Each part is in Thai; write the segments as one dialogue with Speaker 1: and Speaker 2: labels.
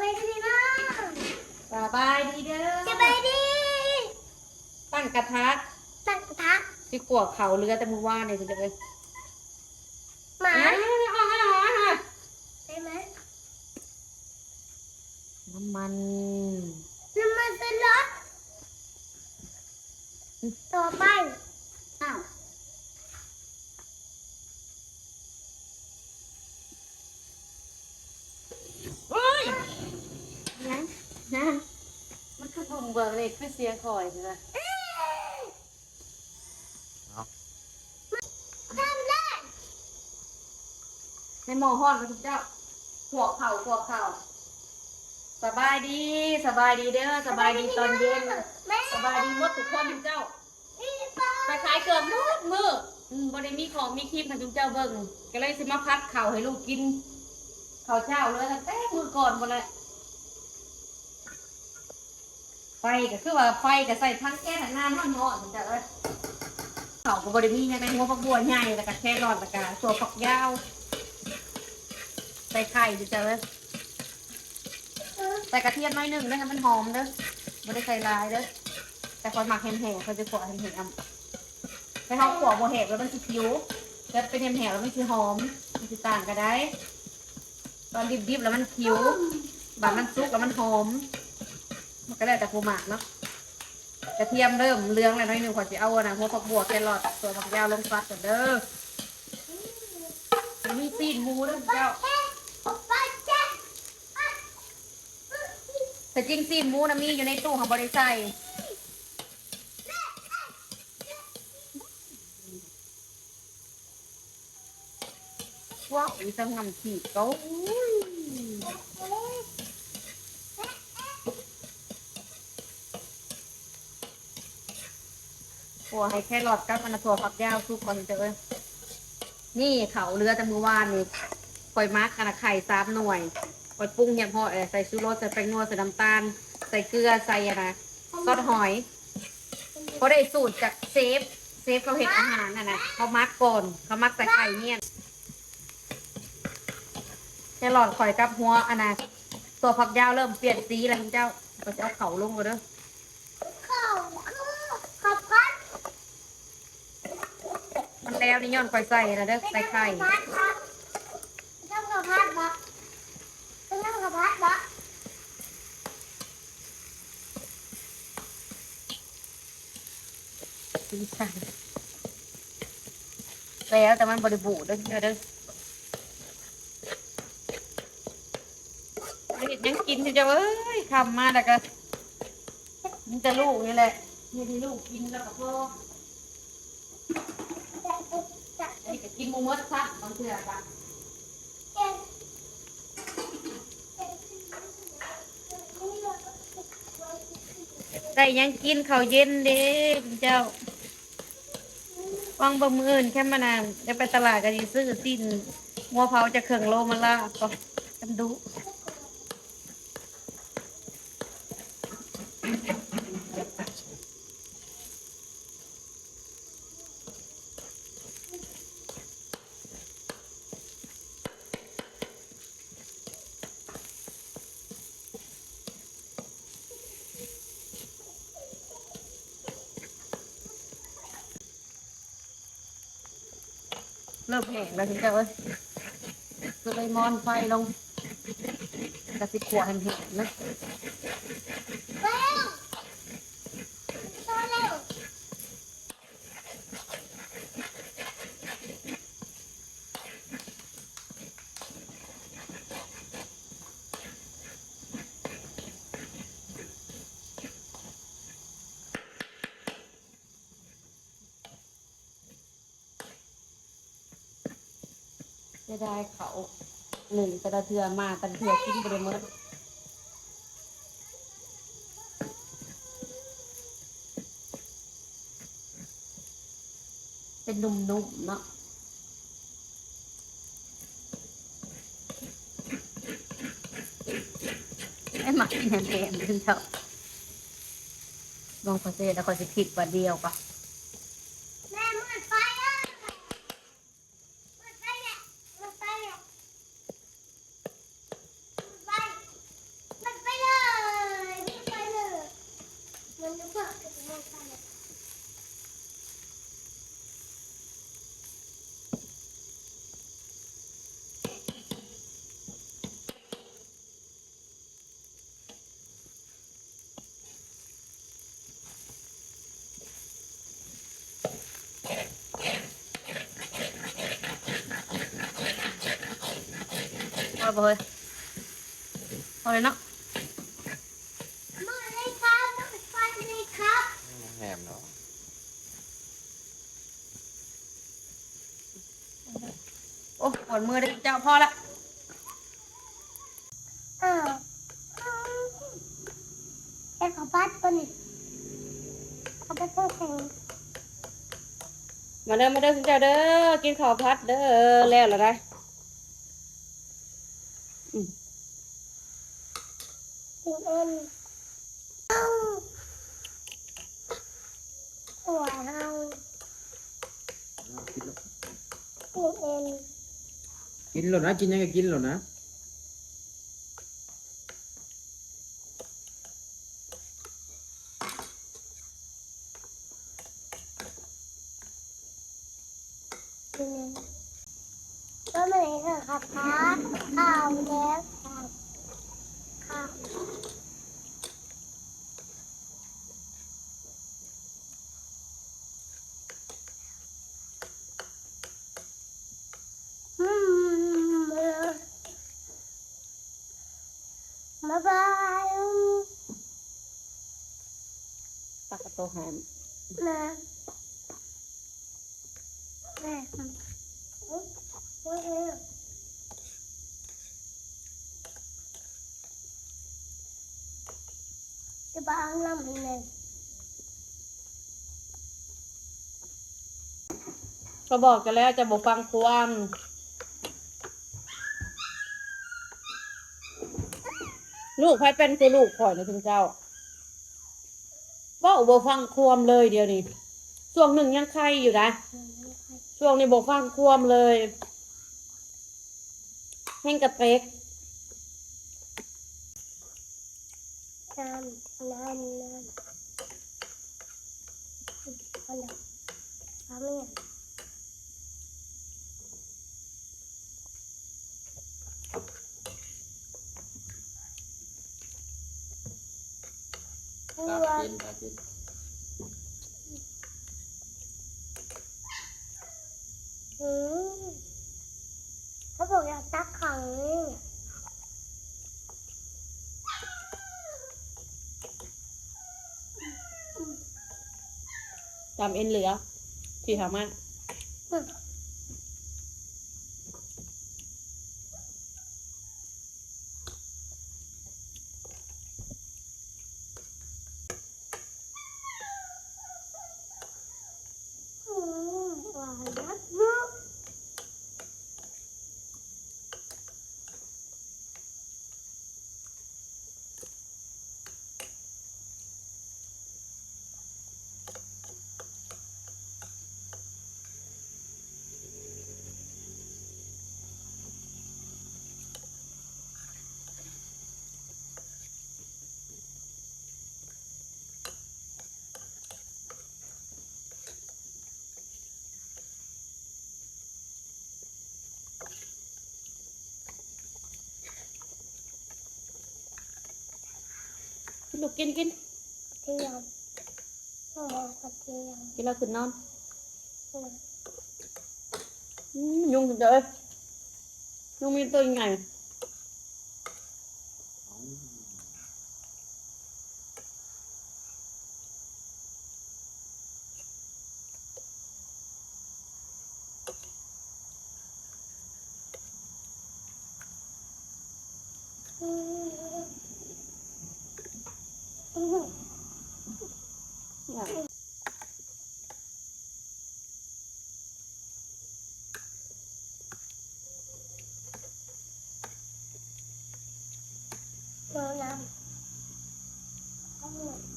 Speaker 1: บายดีนะ
Speaker 2: สบายดีเด้อ
Speaker 1: สบายดี
Speaker 2: ตั้งกระทะ
Speaker 1: ตักกระทะ
Speaker 2: สิกวกเขาเรือแต่มือว่านเนี่ยจะเลย
Speaker 1: หมา
Speaker 2: อ่าเอาเอาเอาเอา
Speaker 1: ใช่ไหม
Speaker 2: น้ำมัน
Speaker 1: น้ำมันเป็นรถต่อไป
Speaker 2: อ้าวเฮ้ยนะนะ มันคือผมเบิกเลยคือเสียงคอยใช่ไหม
Speaker 1: ทำได้
Speaker 2: ในหม้อห้อนมาทุกเจ้าขวกเข่าขวกเข่าสบายดีสบายดีเด้อสบายดีตอนเย็น
Speaker 1: แม่
Speaker 2: สบายดีหมดทุกคนทุกเจ้า
Speaker 1: พี่ปอ
Speaker 2: ไปขายเกือบมืดมืดอืมบริมีของมีคลิปให้ทุกเจ้าเบิ่งก็เลยสิมาพัดข่าวให้ลูกกินข้าวเช้าเลยตั้งแต่มือก่อนหมดเลย ไฟก็คือว่าไฟก็ใส่ทั้งแก้ทั้งน้ำทั้งหม้อทุกเจ้าเอ้ยเขาก็บริมีอย่างไรหัวผักบัวใหญ่แล้วก็แค่รอดแล้วก็ตัวผักยาวใส่ไข่ทุกเจ้าเอ้ยใส่กระเทียมน้อยหนึ่งเด้อให้มันหอมเด้อไม่ได้ใส่ลายเด้อแต่คนหมักแห้งๆเขาจะขวแห้งๆอะไปห้องขวบโบแหกแล้วมันสิผิวแล้วเป็นแหกแล้วมันสิหอมมันสิต่างกันได้ ตอนดิบๆแล้วมันผิวบางมันซุกแล้วมันหอม มันก็ได้แต่ผู้หมักเนาะกระเทียมเริ่มเรืองแล้วน้อยหนึ่งขอจะเอาอะนะหัวผักบัวแครอทตัวผักยาวลงฟัดก่อนเด้อมีปีนหมูด้วยเจ้าแต่จริงซีนหมูนะมีอยู่ในตู้ของบริษัทว้าวอีสังงำขีดเขา หัวให้แค่หลอดกับมันนะถั่วฝักยาวทุกคนเจอนี่เขาเรือแต่มือวานนี่ปล่อยมาร์กขนาไข่สามหน่วยปล่อยปรุงเหี่ยมห่อเออใส่ชูรสใส่แป้งนัวใส่น้ำตาล ใส่เกลือใส่อะนะซอสหอยเขาได้สูตรจากเซฟ เซฟเขาเห็นอาหารน่ะนะเขามักก่อนเขามักใส่ไข่เนี่ยแค่หลอดข่อยกับหัวอันนะตัวผักยาวเริ่มเปลี่ยนสีแล้วเจ้าก็จะเอาเขาลงก็เด้อ
Speaker 1: เข้าคือขับพัด
Speaker 2: มัน แล้วนี่ย้อนข่อยใส่นะเด้อใส่ไข่
Speaker 1: พัดครับน้ำขับพัดบะเป็นน้ำขับพัดบะ
Speaker 2: สีสันแล้วแต่มันบริบูรณ์เด้อเด้อเฮ็ดหยังกินเจ้าเอ้ยคำมาแล้วก็มันจะลูกนี่แหละนี่ที่ลูกกินแล้วก็พอ ไอ้ กินหมูมดซะบางเทื่อก็ได้หยังกินข้าวเย็นเด้คุณเจ้าวังบะมืออื่นแค่มานานจะไปตลาดก็สิซื้อสิ้นงัวเผาจะเข่งโลมาล่าก็จำดู ริ่มแห้งแล้วถึงจะเอ้ยก็เลยมอนไฟลงกระสิบขวดแห้งๆนะ จะได้เขาหนึ่งกระเทือมาตะเทือกินไปเลยมดเป็นนุ่มๆเนาะไอ้หมักกินแหมๆถึงเถอะลองขอเสแล้วก็จะผิดวันเดียวปะ
Speaker 1: แม่มืดไฟอะมืดไฟเนี่ยมืดไฟเนี่ยมืดไฟ
Speaker 2: แล้วบ่เฮ้ยพอเลยเนาะ
Speaker 1: มาเลยครับมาไฟเลยครับ
Speaker 3: แหมเนาะ
Speaker 2: โอ้ปวดมือเด้อเจ้าพอละ
Speaker 1: อ้าวแค่ขับบัสตัวนี้ขับบัสตัวแข็ง
Speaker 2: มาเด้อมาเด้อคุณเจ้าเด้อกินข้าวพัดเด้อแล้วเหรอได้
Speaker 1: ถึงเอ็นเอาหัวเอาถึงเอ็น
Speaker 3: กินหรอนะกินยังไงกินหรอนะ
Speaker 1: ถึงเอ็น ก็ไมาเลยค่ะครับพัดข้าวแล้วครับข้าวอืมเออบ๊ายบาย
Speaker 2: ปากกระโตหาม
Speaker 1: แม่แม่ อุ๊ยอุ๊ยอุ๊ยจะบ้าน้ำให้แม่
Speaker 2: ก็บอกกันแล้วจะบอกฟังความลูกใครเป็นคือลูกข่อยนะคุณเจ้าว่าบ่ฟังความเลยเดียวนี้ช่วงหนึ่งยังไข่อยู่นะช่วงนี้บอกฟังความเลย แห้งกระเตก
Speaker 1: น้ำน้ำน้ำเอาหน่อยเอาไม่เอาเอา
Speaker 3: ตา
Speaker 1: ไว้
Speaker 3: กินตากิน
Speaker 1: อืมเขาบอกอยากตักขังนี่
Speaker 2: จำเอ็นเหลือที่ทำมัน
Speaker 1: อืมมหวานนั
Speaker 2: ลูกกินกิน
Speaker 1: เทียมโอ้โหกระเทียม
Speaker 2: กินแล้วขึ้นนอน
Speaker 1: อืม
Speaker 2: อืมยุงจังเลยยุงมีตัวยังไง
Speaker 1: อืมอืม โดนน้ำเอาหมด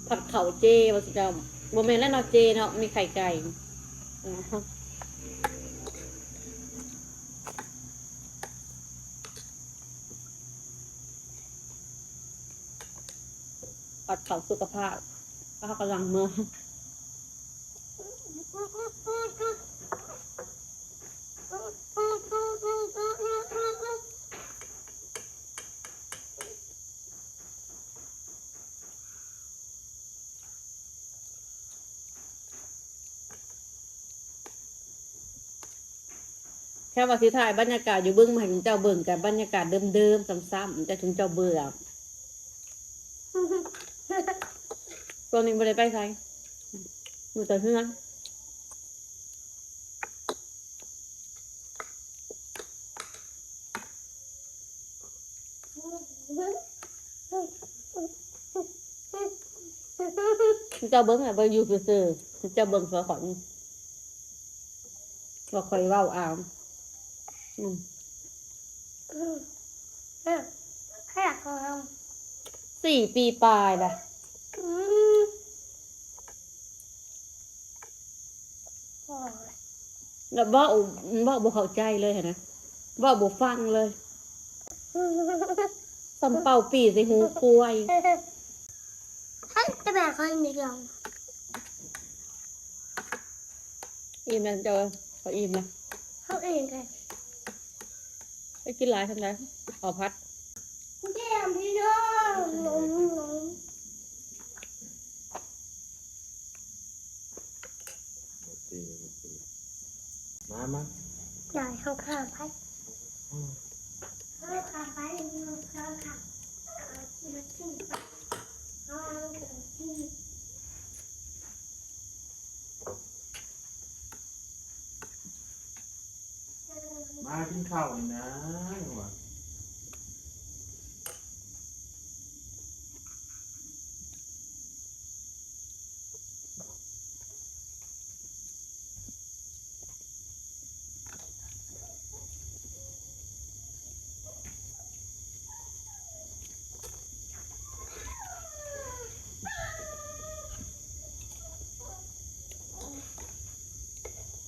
Speaker 2: ผัดเข่าเจวสิเจ้าโมเมนแล้วเนาะเจเนาะมีไข่ไก่ผัดเขาสุขภาพ Nakakalang na. แค่ว่าสิถ่ายบรรยากาศอยู่เบื้องมาให้คุณเจ้าเบิ่งกับบรรยากาศเดิมๆซ้ำๆแต่คุณเจ้าเบื่อ ตัวนี้บ่ได้ไปไสอยู่แต่เฮือนเจ้าเบิ้งอะเบิ้งอยู่ซื่อๆเจ้าเบิ้งสวยขอนว่าคอยเว้าอามอืม
Speaker 1: ให้อยากท
Speaker 2: สี่ปีปลายละำ
Speaker 1: อืมโอ้ย
Speaker 2: แล้วเว่าเว่าบ่เข้าใจเลยเห็นนะเว่าบ่ฟังเลยตำเป่าปีใส่หูควาย
Speaker 1: ให้จะแบ่งคนเดียว
Speaker 2: อิ่มแล้วเจ้าเขาอิ่มนะ
Speaker 1: เขาเองเลย
Speaker 2: ไปกินหลายทำไรขอพัด
Speaker 1: เยี่ยมพี่น้อง หนุ่มหนุ่มา
Speaker 3: มา
Speaker 1: ใหญ่ข้างข้างไปข้างข้างไปข้างข้างเอาที่มาที่ไปเอาที่
Speaker 3: มากินข้าวนี่นะ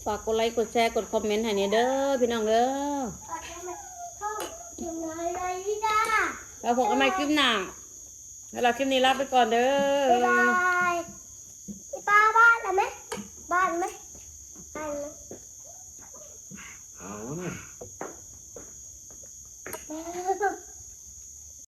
Speaker 2: ฝากกดไลค์กดแชร์กดคอมเมนต์ให้เนี่ยเด้อพี่น้องเด้อ
Speaker 1: เอาที่มาเข้าถึงเลยเลยพี่จ้า
Speaker 2: แล้วผมก็มาคลิปหน้าแล้วเราคลิปนี้ลาไปก่อนเด้
Speaker 1: อ